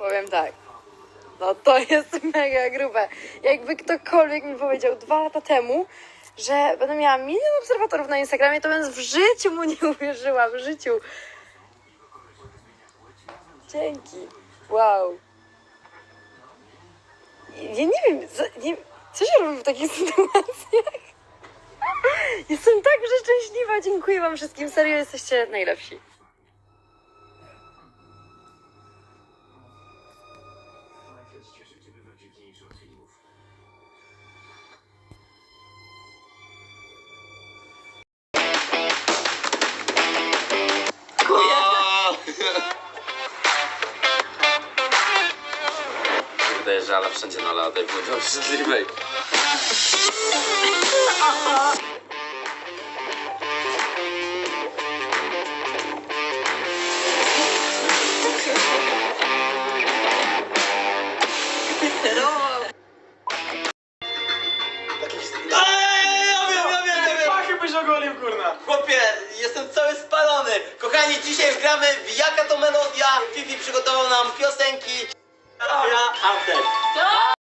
Powiem tak. No to jest mega grube. Jakby ktokolwiek mi powiedział dwa lata temu, że będę miała milion obserwatorów na Instagramie, to bym w życiu mu nie uwierzyła, w życiu. Dzięki. Wow. Ja nie wiem, co, nie, co się robi w takich sytuacjach? Jestem tak przeszczęśliwa, dziękuję wam wszystkim, serio jesteście najlepsi. Ale wszędzie na obrzydliwej. Pachy byś ogolił, kurna. Chłopie, jestem cały spalony. Kochani, dzisiaj gramy w Jaka to Melodia. Fifi przygotował nam piosenki. Ja, Antek.